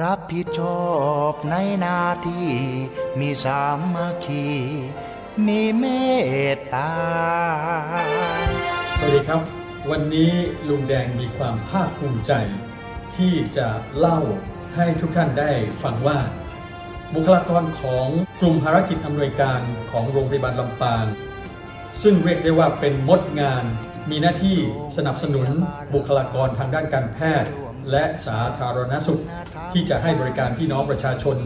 รับผิดชอบในนาที่มีสามัคคีมีเมตตา สวัสดีครับ วันนี้ลุงแดงมีความภาคภูมิใจ ที่จะเล่าให้ทุกท่านได้ฟังว่า บุคลากรของกลุ่มภารกิจอำนวยการของโรงพยาบาลลำปาง ซึ่งเรียกได้ว่าเป็นมดงานมีหน้าที่สนับสนุนบุคลากรทางด้านการแพทย์ และสาธารณสุข ที่จะให้บริการพี่น้องประชาชน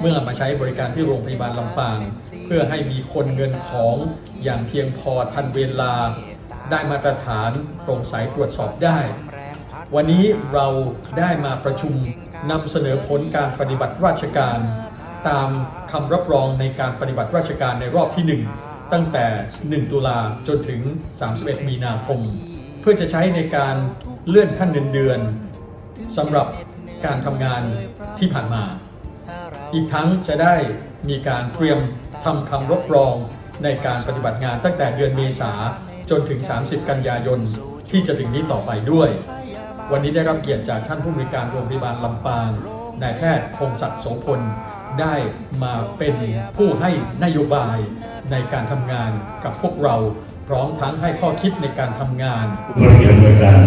เมื่อมาใช้บริการที่โรงพยาบาลลำปาง เพื่อให้มีคนเงินของอย่างเพียงพอทันเวลา ได้มาตรฐานโปร่งใสตรวจสอบได้ วันนี้เราได้มาประชุมนำเสนอผลการปฏิบัติราชการ ตามคำรับรองในการปฏิบัติราชการในรอบที่ 1 ตั้งแต่ 1 ตุลาจนถึง 31 มีนาคม เพื่อจะใช้ในการเลื่อนขั้นเงินเดือน สำหรับการทำงานที่ผ่านมา อีกทั้งจะได้มีการเตรียมทำคำรับรองในการปฏิบัติงานตั้งแต่เดือนเมษาจนถึง 30 กันยายนที่จะถึงนี้ต่อไปด้วย วันนี้ได้รับเกียรติจากท่านผู้บริการโรงพยาบาลลำปางนายแพทย์พงศักดิ์โสพลได้มาเป็นผู้ให้นโยบายในการทำงานกับพวกเราพร้อมทั้งให้ข้อคิดในการทำงานผู้บริหารหน่วยการ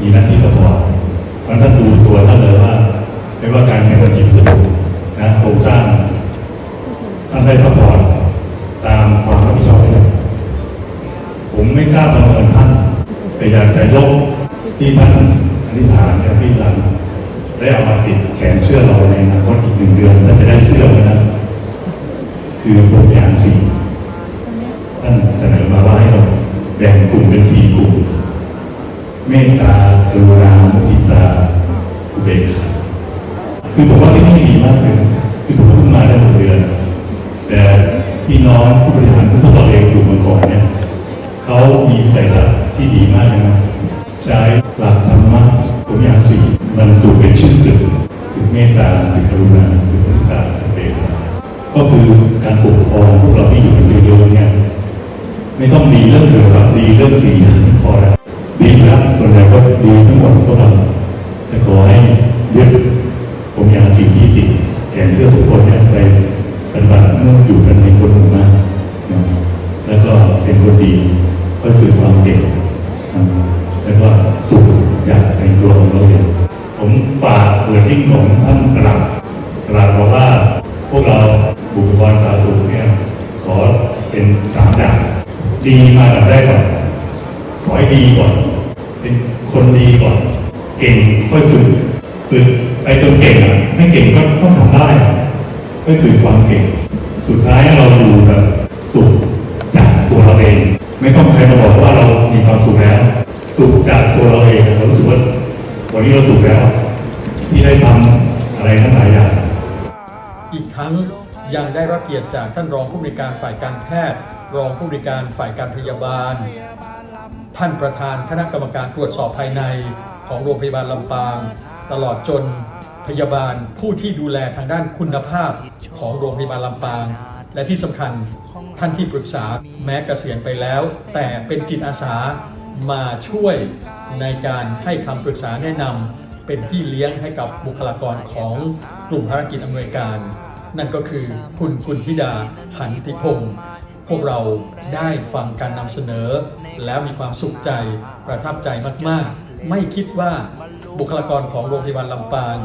มีหน้าที่สปอร์ต เพราะท่านดูตัวท่านเลยว่าไม่ว่าการเงินบัญชีสถูกนะโครงสร้างท่านได้สปอร์ตตามความรับผิดชอบได้ผมไม่กล้าประเมินท่าน แต่อยากจะยกที่ท่านอธิษฐานเนี่พี่หลังได้เอามาติดแขนเสื้อเราในอนาคตอีกหนึ่งเดือนท่านจะได้เสื้อไว้นะคือโปรแกรมสี่ท่านเสนอมาว่าให้เราแบ่งกลุ่มเป็นสี่กลุ่ม เมตตากรุณามุทิตาอุเบกขา คือผมว่าที่นี่ดีมากเลยนะคือผมเพิ่งมาได้หกเดือน แต่พี่น้องผู้บริหารทุกพวกเราเองอยู่มาก่อนเนี่ยเขามีสายลับที่ดีมากเลยนะ ใช้หลักธรรมะผมอยากสี่มันดูเป็นชื่อตึกถึงเมตตาถึงกรุณาถึงมุทิตาถึงเบกขาก็คือการปกครองพวกเราที่อยู่กันเยอะๆเนี่ยไม่ต้องดีเรื่องเกี่ยวกับดีเรื่องสี่อย่างพอแล้วดีแล้วส่วนใหญ่ก็ดีทั้งหมดพวกเราจะขอให้ยึด ทุกคนเนี่ยไปปฏิบัติเมื่ออยู่กันในคนหมู่มากนะแล้วก็เป็นคนดีก็ฝึกความเก่งนะแล้วก็สุขอยากในตัวของเราเองผมฝากเวอร์ดิ้งของท่านปลัดปลัดบอกว่าพวกเราบุคลากรสาธารณสุขเนี่ยขอเป็นสามอย่างดีมาแบบแรกก่อนขอให้ดีก่อนเป็นคนดีก่อน เก่งค่อยฝึกฝึกไปจนเก่งอะไม่เก่งก็ต้องทำได้ อะค่อความเก่ง สุดท้ายเราดูแบบสุขจากตัวเราเอง ไม่ต้องใครมาบอกว่าเรามีความสุขแล้ว สุขจากตัวเราเองเรารู้สึกว่าวันนี้เราสุขแล้ว ที่ได้ทำอะไรทั้งหลายอย่างอีกทั้งยังได้รับเกียรติจากท่านรองผู้บริการฝ่ายการแพทย์ รองผู้บริการฝ่ายการพยาบาล ท่านประธานคณะกรรมการตรวจสอบภายในของโรงพยาบาลลำปาง ตลอดจน พยาบาลผู้ที่ดูแลทางด้านคุณภาพของโรงพยาบาลลำปาง และที่สำคัญท่านที่ปรึกษาแม้เกษียณไปแล้ว แต่เป็นจิตอาสามาช่วยในการให้คำปรึกษาแนะนำเป็นที่เลี้ยงให้กับบุคลากรของกลุ่มภารกิจอำนวยการ นั่นก็คือคุณคุณธิดาขันติพงศ์พวกเราได้ฟังการนำเสนอ แล้วมีความสุขใจประทับใจมาก ๆ ไม่คิดว่าบุคลากรของโรงพยาบาลลำปาง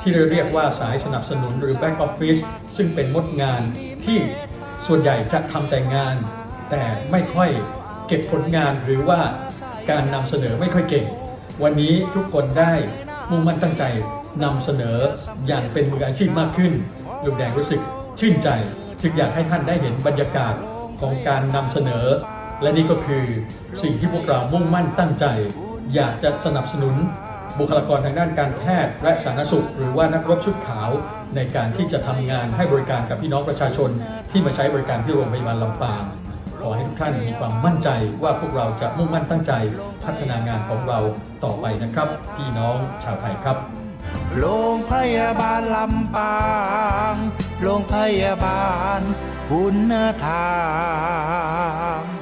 ที่เราเรียกว่าสายสนับสนุนหรือ Back Office ซึ่งเป็นมดงานที่ส่วนใหญ่จะทำแต่งาน แต่ไม่ค่อยเก็บผลงานหรือว่าการนำเสนอไม่ค่อยเก่ง วันนี้ทุกคนได้มุ่งมั่นตั้งใจนำเสนออย่างเป็นมืออาชีพมากขึ้นลุงแดงรู้สึกชื่นใจ จึงอยากให้ท่านได้เห็นบรรยากาศของการนำเสนอ และนี่ก็คือสิ่งที่พวกเรามุ่งมั่นตั้งใจ อยากจะสนับสนุนบุคลากรทางด้านการแพทย์และสาธารณสุข หรือว่านักรบชุดขาวในการที่จะทำงานให้บริการกับพี่น้องประชาชน ที่มาใช้บริการที่โรงพยาบาลลำปางขอให้ทุกท่านมีความมั่นใจว่าพวกเราจะมุ่งมั่นตั้งใจ พัฒนางานของเราต่อไปนะครับ พี่น้องชาวไทยครับ โรงพยาบาลลำปาง โรงพยาบาลคุณธรรม